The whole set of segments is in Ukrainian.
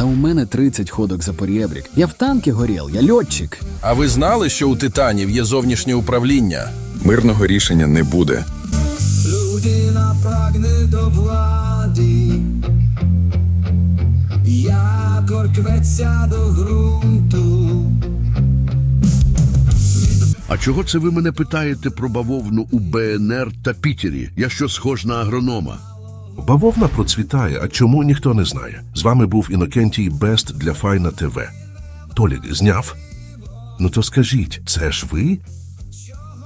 Та у мене 30 ходок за порєбрік. Я в танки горел, я льотчик. А ви знали, що у титанів є зовнішнє управління? Мирного рішення не буде. Людина прагне до влади, як оркветься до ґрунту. А чого це ви мене питаєте про бавовну у БНР та Пітері? Я що схож на агронома? Бавовна процвітає, а чому ніхто не знає. З вами був Інокентій Бест для Файна ТВ. Толік зняв? Ну то скажіть, це ж ви?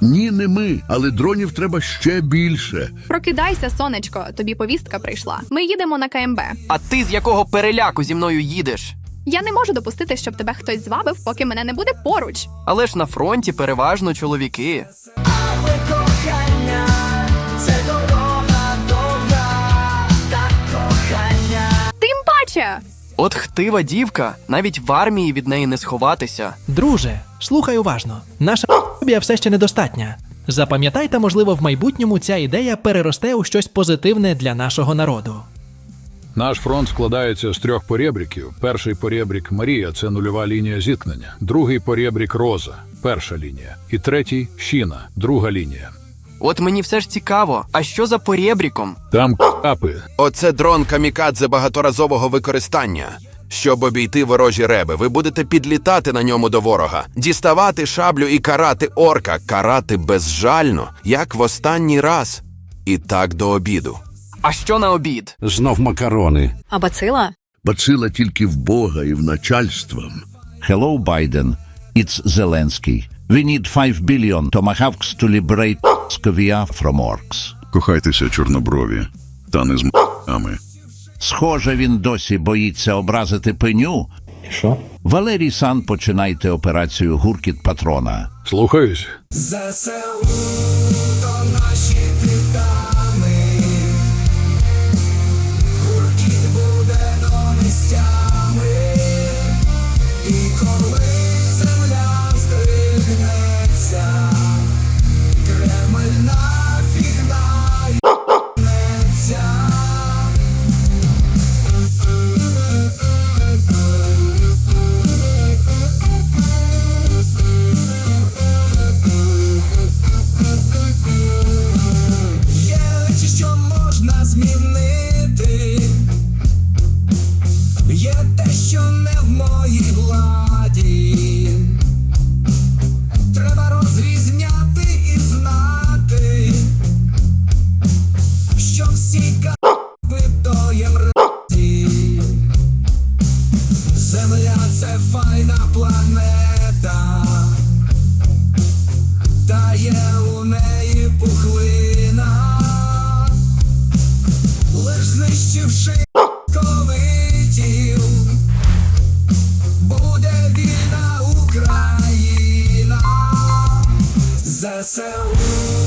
Ні, не ми, але дронів треба ще більше. Прокидайся, сонечко, тобі повістка прийшла. Ми їдемо на КМБ. А ти з якого переляку зі мною їдеш? Я не можу допустити, щоб тебе хтось звабив, поки мене не буде поруч. Але ж на фронті переважно чоловіки. Тим! От хтива дівка, навіть в армії від неї не сховатися. Друже, слухай уважно. Наша фобія все ще недостатня. Запам'ятайте, можливо, в майбутньому ця ідея переросте у щось позитивне для нашого народу. Наш фронт складається з трьох порєбріків. Перший порєбрік Марія це нульова лінія зіткнення, другий порєбрік Роза, перша лінія, і третій Щіна, друга лінія. От мені все ж цікаво, а що за порєбріком? Там капи. Оце дрон камікадзе багаторазового використання. Щоб обійти ворожі реби, ви будете підлітати на ньому до ворога, діставати шаблю і карати орка, карати безжально, як в останній раз. І так до обіду. А що на обід? Знов макарони. А бацила? Бацила тільки в Бога і в начальством. Hello, Biden. It's Zelensky. We need 5 billion tomahawks to liberate Skovia from orcs. Кохайтеся, чорноброві, та не з м***ами. Схоже, він досі боїться образити пеню. Що? Валерій Сан, починайте операцію Гуркіт патрона. Слухаюсь. Файна планета. Та є у неї пухлина, лиш знищивши ковитів, буде вільна Україна, ЗСУ